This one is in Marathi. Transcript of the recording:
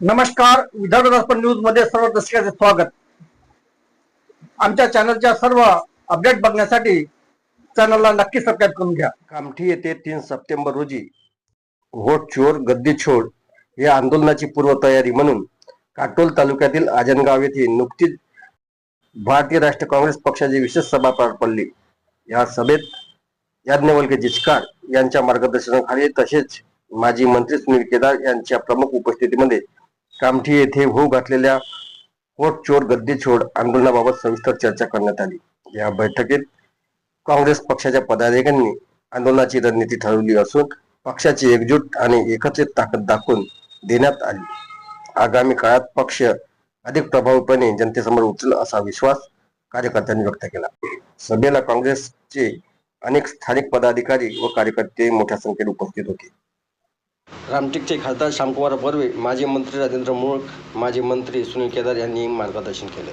नमस्कार विदर्भ दर्पण न्यूजमध्ये सर्व दर्शकांचे स्वागत. आमच्या चॅनलच्या सर्व अपडेट बघण्यासाठी चॅनलला नक्की सबस्क्राईब करून घ्या. कामठी येथे तीन सप्टेंबर रोजी व्होट चोर गद्दी छोड या आंदोलनाची पूर्वतयारी म्हणून काटोल तालुक्यातील आजनगाव येथे नुकतीच भारतीय राष्ट्रीय काँग्रेस पक्षाची विशेष सभा पार पडली. या सभेत याज्ञवल्के जिचकार यांच्या मार्गदर्शनाखाली तसेच माजी मंत्री सुनील केदार यांच्या प्रमुख उपस्थितीमध्ये कामठी येथे होऊ घातलेल्या व्होट चोर गद्दी छोड आंदोलनाबाबत सविस्तर चर्चा करण्यात आली. या बैठकीत काँग्रेस पक्षाच्या पदाधिकाऱ्यांनी आंदोलनाची रणनीती ठरवली असून पक्षाची एकजूट आणि एकत्रित ताकद दाखवून देण्यात आली. आगामी काळात पक्ष अधिक प्रभावीपणे जनतेसमोर उचल असा विश्वास कार्यकर्त्यांनी व्यक्त केला. सभेला काँग्रेसचे अनेक स्थानिक पदाधिकारी व कार्यकर्ते मोठ्या संख्येने उपस्थित होते. रामटेकचे खासदार श्यामकुमार बर्वे माजी मंत्री राजेंद्र मोळ माजी मंत्री सुनील केदार यांनी मार्गदर्शन केले.